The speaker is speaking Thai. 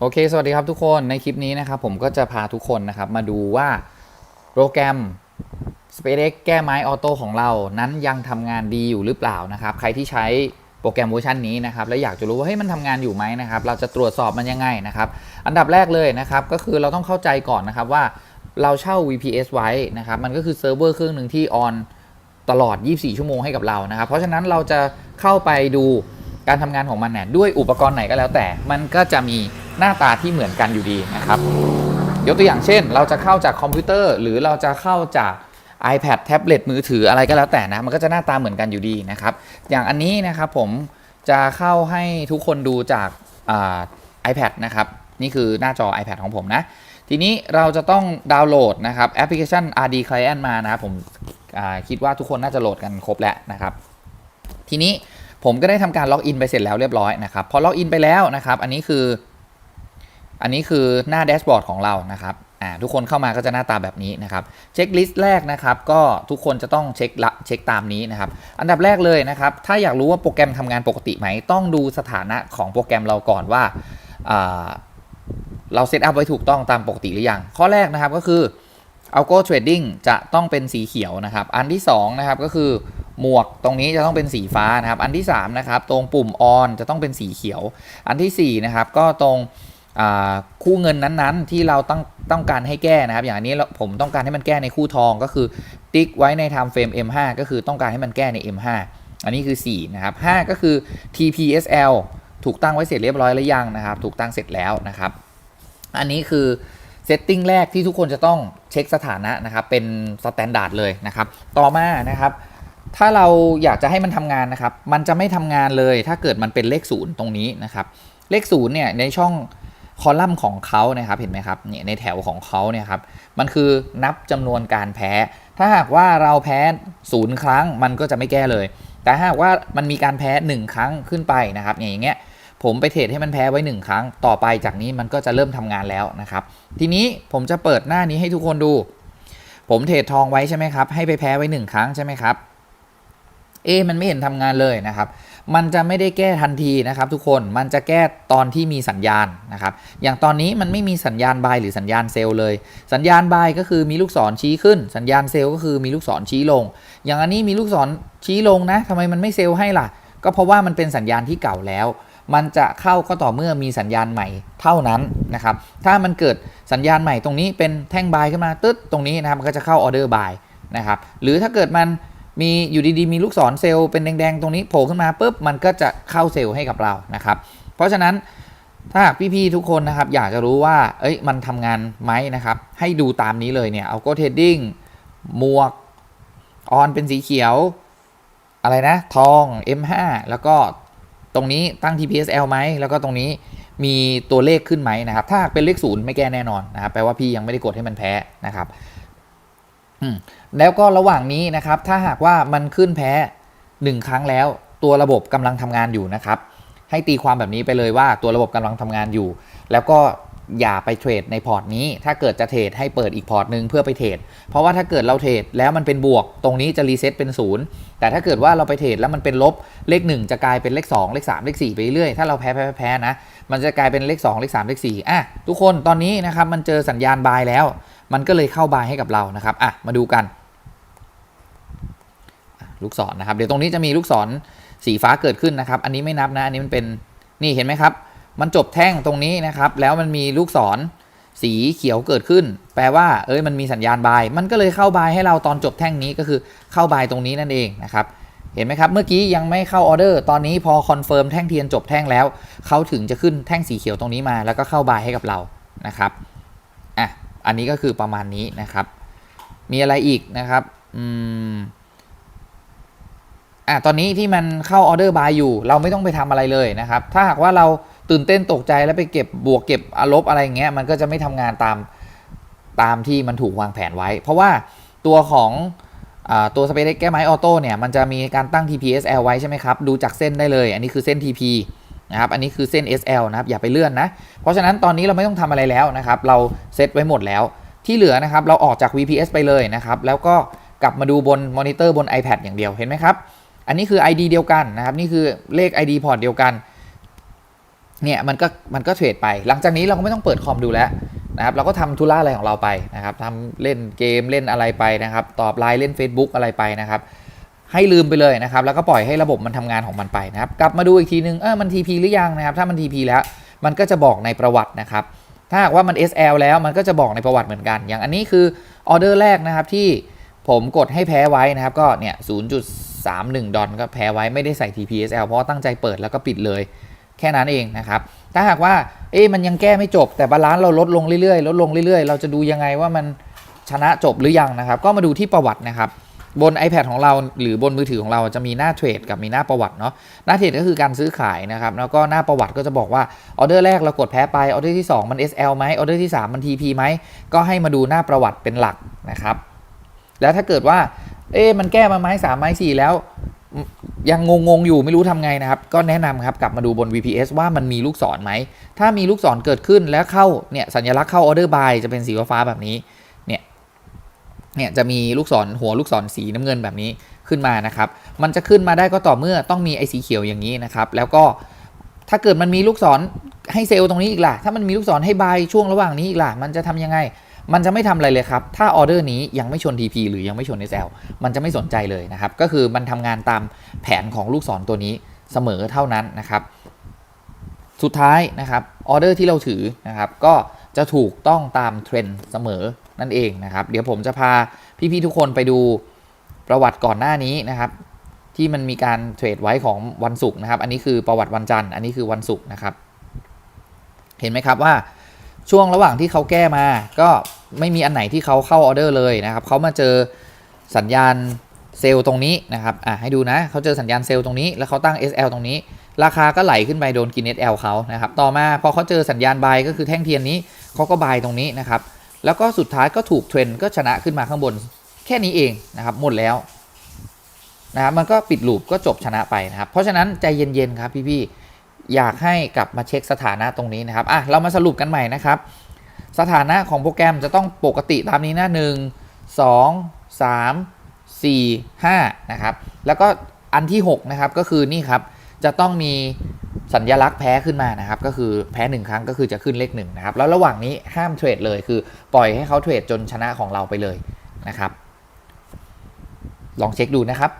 โอเค สวัสดีครับทุกคน ในคลิปนี้นะครับผมก็จะพาทุกคนนะครับมาดูว่าโปรแกรม SpaceX แก้ไม้ออโต้ของเรา นั้นยังทำงานดีอยู่หรือเปล่านะครับ ใครที่ใช้โปรแกรมเวอร์ชันนี้นะครับ แล้วอยากจะรู้ว่าเฮ้ยมันทำงานอยู่ไหมนะครับ เราจะตรวจสอบมันยังไงนะครับ อันดับแรกเลยนะครับ ก็คือเราต้องเข้าใจก่อนนะครับว่าเราเช่า VPS ไว้นะครับ มันก็คือเซิร์ฟเวอร์เครื่องหนึ่งที่ออนตลอด 24 ชั่วโมงให้กับเรานะครับ เพราะฉะนั้นเราจะเข้าไปดูการทำงานของมันเนี่ยด้วยอุปกรณ์ไหนก็แล้วแต่ มันก็จะมี หน้าตาที่เหมือนกันอยู่ดีนะครับ ยกตัวอย่างเช่น เราจะเข้าจากคอมพิวเตอร์ หรือเราจะเข้าจาก iPad แท็บเล็ตมือถืออะไรก็แล้วแต่นะ มันก็จะหน้าตาเหมือนกันอยู่ดีนะครับ อย่างอันนี้นะครับผมจะเข้าให้ทุกคนดูจากไอ่า iPad นะครับ นี่คือหน้าจอ iPad ของผมนะ ทีนี้เราจะต้องดาวน์โหลดนะครับแอปพลิเคชัน RD Client มานะครับผมคิดว่าทุกคนน่าจะโหลดกันครบแล้วนะครับ ทีนี้ผมก็ได้ทำการล็อกอินไปเสร็จแล้วเรียบร้อยนะครับ พอล็อกอินไปแล้วนะครับ อันนี้คือ อันนี้คือหน้าแดชบอร์ดของเรานะครับทุกคนเข้ามาก็จะหน้าตาแบบนี้นะครับเช็คลิสต์แรกนะครับก็ทุกคนจะต้องเช็คละเช็คตามนี้นะครับอันดับแรกเลยนะครับถ้าอยากรู้ว่าโปรแกรมทำงานปกติไหม ต้องดูสถานะของโปรแกรมเราก่อนว่าอ่าเราเซตอัพไว้ถูกต้องตามปกติหรือยัง ข้อแรกนะครับก็คือ Algo Trading จะต้องเป็นสีเขียวนะครับ อันที่2นะครับก็คือหมวกตรงนี้จะต้องเป็นสีฟ้านะครับ อันที่3นะครับตรงปุ่ม on จะต้องเป็นสีเขียว อันที่4นะครับก็ตรง คู่เงินนั้นๆ ที่เราต้องต้องการให้แก้นะครับ อย่างนี้ผมต้องการให้มันแก้ในคู่ทองก็คือติ๊กไว้ใน time frame M5 ก็คือต้องการให้มันแก้ใน M5 อันนี้คือ4นะครับ5ก็คือ TPSL ถูกตั้งไว้เสร็จเรียบร้อยแล้วยังนะครับ ถูกตั้งเสร็จแล้วนะครับ อันนี้คือเซตติ้งแรกที่ทุกคนจะต้องเช็คสถานะนะครับ เป็นสแตนดาร์ดเลยนะครับ ต่อมานะครับ ถ้าเราอยากจะให้มันทำงานนะครับ มันจะไม่ทำงานเลย ถ้าเกิดมันเป็นเลขศูนย์ตรงนี้นะครับ เลขศูนย์เนี่ยในช่อง คอลัมน์ของเขานะครับเห็นไหมครับเนี่ยในแถวของเขาเนี่ยครับมันคือนับจำนวนการแพ้ ถ้าหากว่าเราแพ้ศูนย์ครั้งมันก็จะไม่แก้เลย แต่ถ้าหากว่ามันมีการแพ้ 1 ครั้งขึ้นไปนะครับอย่างเงี้ยผมไปเทรดให้มันแพ้ไว้ 1 ครั้ง ต่อไปจากนี้มันก็จะเริ่มทำงานแล้วนะครับ ทีนี้ผมจะเปิดหน้านี้ให้ทุกคนดู ผมเทรดทองไว้ใช่ไหมครับให้ไปแพ้ไว้ 1 ครั้งใช่ไหมครับ เอะมันไม่เห็นทำงานเลยนะครับ มันจะไม่ได้แก้ทันทีนะครับ ทุกคน มันจะแก้ตอนที่มีสัญญาณนะครับ อย่างตอนนี้มันไม่มีสัญญาณบายหรือสัญญาณเซลล์เลย สัญญาณบายก็คือมีลูกศรชี้ขึ้น สัญญาณเซลล์ก็คือมีลูกศรชี้ลง อย่างอันนี้มีลูกศรชี้ลงนะทำไมมันไม่เซลล์ให้ล่ะ ก็เพราะว่ามันเป็นสัญญาณที่เก่าแล้ว มันจะเข้าก็ต่อเมื่อมีสัญญาณใหม่เท่านั้นนะครับ ถ้ามันเกิดสัญญาณใหม่ตรงนี้เป็นแท่งบายขึ้นมาตึ๊ดตรงนี้นะครับ มันก็จะเข้าออเดอร์บายนะครับ หรือถ้าเกิดมัน มีอยู่ดีๆ มีลูกศรเซลล์เป็นแดงๆ ตรงนี้โผล่ขึ้นมาปุ๊บมันก็จะเข้าเซลล์ให้กับเรานะครับ เพราะฉะนั้นถ้าหากพี่ๆทุกคนนะครับ อยากจะรู้ว่าเอ้ยมันทำงานไหมนะครับ ให้ดูตามนี้เลยเนี่ยเอาโกเทดดิ้งหมวกออนเป็นสีเขียว อะไรนะ ทอง M5 แล้วก็ตรงนี้ตั้ง TPSL ไหมแล้วก็ตรงนี้มีตัวเลขขึ้นไหมนะครับ ถ้าเป็นเลขศูนย์ไม่แก้แน่นอนนะครับแปลว่าพี่ยังไม่ได้กดให้มันแพ้นะครับ แล้วก็ระหว่างนี้นะครับ ถ้าหากว่ามันขึ้นแพ้ 1 ครั้งแล้ว ตัวระบบกำลังทำงานอยู่นะครับ ให้ตีความแบบนี้ไปเลยว่าตัวระบบกำลังทำงานอยู่ แล้วก็อย่าไปเทรดในพอร์ตนี้ ถ้าเกิดจะเทรดให้เปิดอีกพอร์ตหนึ่งเพื่อไปเทรด เพราะว่าถ้าเกิดเราเทรดแล้วมันเป็นบวก ตรงนี้จะรีเซ็ตเป็นศูนย์แต่ถ้าเกิดว่าเราไปเทรดแล้วมันเป็นลบ เลข 1 จะกลายเป็นเลข 2 เลข 3 เลข 4 ไปเรื่อย ถ้าเราแพ้แพ้แพ้นะ มันจะกลายเป็นเลข 2 เลข 3 เลข 4อะทุกคนตอนนี้นะครับมันเจอสัญญาณบายแล้ว มันก็เลยเข้าบายให้กับเรานะครับอะมาดูกันลูกศรนะครับเดี๋ยวตรงนี้จะมีลูกศรสีฟ้าเกิดขึ้นนะครับ อันนี้ไม่นับนะอันนี้มันเป็นนี่เห็นไหมครับ มันจบแท่งตรงนี้นะครับ แล้วมันมีลูกศรสีเขียวเกิดขึ้น แปลว่าเอ้ยมันมีสัญญาณบาย มันก็เลยเข้าบายให้เราตอนจบแท่งนี้ก็คือเข้าบายตรงนี้นั่นเองนะครับเห็นไหมครับ เมื่อกี้ยังไม่เข้าออเดอร์ ตอนนี้พอคอนเฟิร์มแท่งเทียนจบแท่งแล้ว เขาถึงจะขึ้นแท่งสีเขียวตรงนี้มา แล้วก็เข้าบายให้กับเรานะครับ อันนี้ก็คือประมาณนี้นะครับ มีอะไรอีกนะครับอืมอะตอนนี้ที่มันเข้าออเดอร์บายอยู่ เราไม่ต้องไปทำอะไรเลยนะครับ ถ้าหากว่าเราตื่นเต้นตกใจแล้วไปเก็บบวกเก็บอลบอะไรเงี้ยมันก็จะไม่ทำงานตามตามที่มันถูกวางแผนไว้ เพราะว่าตัวของอตัว SpaceX แก้ไม้ออโต้เนี่ยมันจะมีการตั้ง TPSL ไว้ใช่ไหมครับ ดูจากเส้นได้เลย อันนี้คือเส้น TP นะครับอันนี้คือเส้น SL นะครับอย่าไปเลื่อนนะ เพราะฉะนั้นตอนนี้เราไม่ต้องทำอะไรแล้วนะครับเราเซตไว้หมดแล้ว ที่เหลือนะครับเราออกจาก VPS ไปเลยนะครับแล้วก็กลับมาดูบนมอนิเตอร์บน iPad อย่างเดียวเห็นไหมครับอันนี้คือ ID เดียวกันนะครับนี่คือเลข ID พอร์ตเดียวกันเนี่ยมันก็มันก็เทรดไป หลังจากนี้เราก็ไม่ต้องเปิดคอมดูแล้วนะครับเราก็ทำธุระอะไรของเราไปนะครับทำเล่นเกมเล่นอะไรไปนะครับ ตอบไลน์เล่น Facebook อะไรไปนะครับ ให้ลืมไปเลยนะครับ แล้วก็ปล่อยให้ระบบมันทำงานของมันไปนะครับ กลับมาดูอีกทีนึงเออมัน TP หรือยังนะครับ ถ้ามัน TP แล้ว มันก็จะบอกในประวัตินะครับ ถ้าหากว่ามัน SL แล้วมันก็จะบอกในประวัติเหมือนกัน อย่างอันนี้คือออเดอร์แรกนะครับที่ผมกดให้แพ้ไว้นะครับ ก็เนี่ย 0.31 ดอลก็แพ้ไว้ไม่ได้ใส่ TPSL เพราะตั้งใจเปิดแล้วก็ปิดเลย แค่นั้นเองนะครับ ถ้าหากว่า เอ๊ะมันยังแก้ไม่จบ แต่บาลานซ์เราลดลงเรื่อยๆ ลดลงเรื่อยๆ เราจะดูยังไงว่ามันชนะจบหรือยังนะครับ ก็มาดูที่ประวัตินะครับ บน iPad ของเราหรือบนมือถือของเราจะมีหน้าเทรดกับมีหน้าประวัติเนาะหน้าเทรดก็คือการซื้อขายนะครับแล้วก็หน้าประวัติก็จะบอกว่าออเดอร์แรกเรากดแพ้ไปออเดอร์ที่ 2 มัน SL ไหมออเดอร์ที่ 3 มัน TP ไหมก็ให้มาดูหน้าประวัติเป็นหลักนะครับ แล้วถ้าเกิดว่าเอ๊มันแก้มาไม้3ไม้4แล้ว ยังงงๆอยู่ไม่รู้ทำไงนะครับ ก็แนะนำครับกลับมาดูบน VPS ว่ามันมีลูกศรไหมถ้ามีลูกศรเกิดขึ้นแล้วเข้าเนี่ยสัญลักษณ์เข้าออเดอร์บายจะเป็นสีฟ้าแบบนี้ เนี่ยจะมีลูกศรหัวลูกศรสีน้ำเงินแบบนี้ขึ้นมานะครับ มันจะขึ้นมาได้ก็ต่อเมื่อต้องมีไอ้สีเขียวอย่างนี้นะครับ แล้วก็ถ้าเกิดมันมีลูกศรให้เซลล์ตรงนี้อีกล่ะ ถ้ามันมีลูกศรให้บายช่วงระหว่างนี้อีกล่ะ มันจะทำยังไง มันจะไม่ทำอะไรเลยครับ ถ้าออเดอร์นี้ยังไม่ชน TP หรือยังไม่ชน SL มันจะไม่สนใจเลยนะครับ ก็คือมันทำงานตามแผนของลูกศรตัวนี้เสมอเท่านั้นนะครับ สุดท้ายนะครับ ออเดอร์ที่เราถือนะครับ ก็ จะถูกต้องตามเทรนด์เสมอนั่นเองนะครับ เดี๋ยวผมจะพาพี่ๆทุกคนไปดูประวัติก่อนหน้านี้นะครับ ที่มันมีการเทรดไว้ของวันศุกร์นะครับ อันนี้คือประวัติวันจันทร์อันนี้คือวันศุกร์นะครับ เห็นไหมครับว่าช่วงระหว่างที่เขาแก้มา ก็ไม่มีอันไหนที่เขาเข้าออเดอร์เลยนะครับเขามาเจอสัญญาณเซลล์ตรงนี้นะครับอะให้ดูนะเขาเจอสัญญาณเซลล์ตรงนี้ แล้วเขาตั้ง SL ตรงนี้ ราคาก็ไหลขึ้นไปโดนกิน SL เขานะครับ ต่อมาพอเขาเจอสัญญาณบายก็คือแท่งเทียนนี้ เขาก็บายตรงนี้นะครับ แล้วก็สุดท้ายก็ถูกเทรนก็ชนะขึ้นมาข้างบนแค่นี้เองนะครับหมดแล้วนะครับมันก็ปิดลูปก็จบชนะไปนะครับ เพราะฉะนั้นใจเย็นๆครับพี่ๆอยากให้กลับมาเช็คสถานะตรงนี้นะครับอะเรามาสรุปกันใหม่นะครับ สถานะของโปรแกรมจะต้องปกติตามนี้นะ1 2 3 4 5นะครับ แล้วก็อันที่ 6 นะครับ ก็คือนี่ครับ จะต้องมี สัญลักษณ์แพ้ขึ้นมานะครับก็คือแพ้ 1 ครั้งก็คือจะขึ้นเลขหนึ่งนะครับแล้วระหว่างนี้ห้ามเทรดเลยคือปล่อยให้เขาเทรดจนชนะของเราไปเลยนะครับ ลองเช็คดูนะครับ